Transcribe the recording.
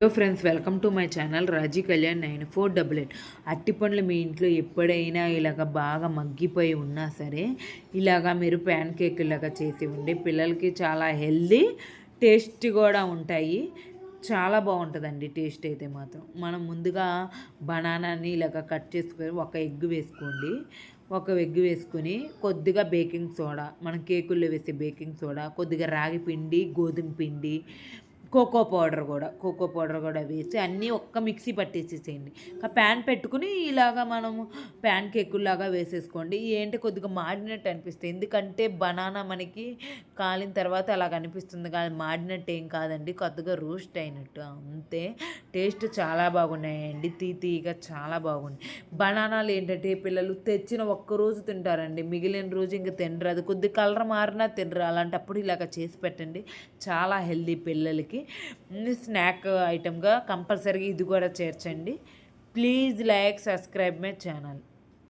Hello friends welcome to my channel Raji Kalyan nine four double eight అట్టిపండ్లు మీ ఇంట్లో ఎప్పుడైనా ఇలాగ బాగా మగ్గిపోయి ఉన్నా సరే ఇలాగా మీరు ప్యాన్ కేక్ ఇలాగా చేసి ఉండి పిల్లలకి చాలా హెల్దీ టేస్ట్ కూడా ఉంటాయి. చాలా బాగుంటుందండి టేస్ట్ అయితే మాత్రం. మనం ముందుగా బనానాని ఇలాగ కట్ చేసుకొని ఒక ఎగ్ వేసుకోండి. ఒక ఎగ్ వేసుకుని కొద్దిగా బేకింగ్ సోడా మనం కేకుల్లో వేసే బేకింగ్ సోడా కొద్దిగా రాగి పిండి గోధుమ పిండి కోకో పౌడర్ కూడా కోకో పౌడర్ కూడా వేసి అన్నీ ఒక్క మిక్సీ పట్టేసేసేయండి. ఇంకా ప్యాన్ పెట్టుకుని ఇలాగా మనము ప్యాన్ కేకుల్లాగా వేసేసుకోండి. ఏంటి కొద్దిగా మాడినట్టు అనిపిస్తుంది. ఎందుకంటే బనానా మనకి కాలిన తర్వాత అలా కనిపిస్తుంది కానీ మాడినట్టు ఏం కాదండి. కొద్దిగా రోస్ట్ అయినట్టు. అంతే. టేస్ట్ చాలా బాగున్నాయండి. తీ తీగా చాలా బాగుంది బనానాలు ఏంటంటే పిల్లలు తెచ్చిన ఒక్క రోజు తింటారండి. మిగిలిన రోజు ఇంకా తినరు అది కొద్ది కలర్ మారినా తినరు. అలాంటప్పుడు ఇలాగ చేసి పెట్టండి. చాలా హెల్దీ పిల్లలకి. స్నాక్ ఐటమ్గా కంపల్సరీగా ఇది కూడా చేర్చండి. Please like subscribe my channel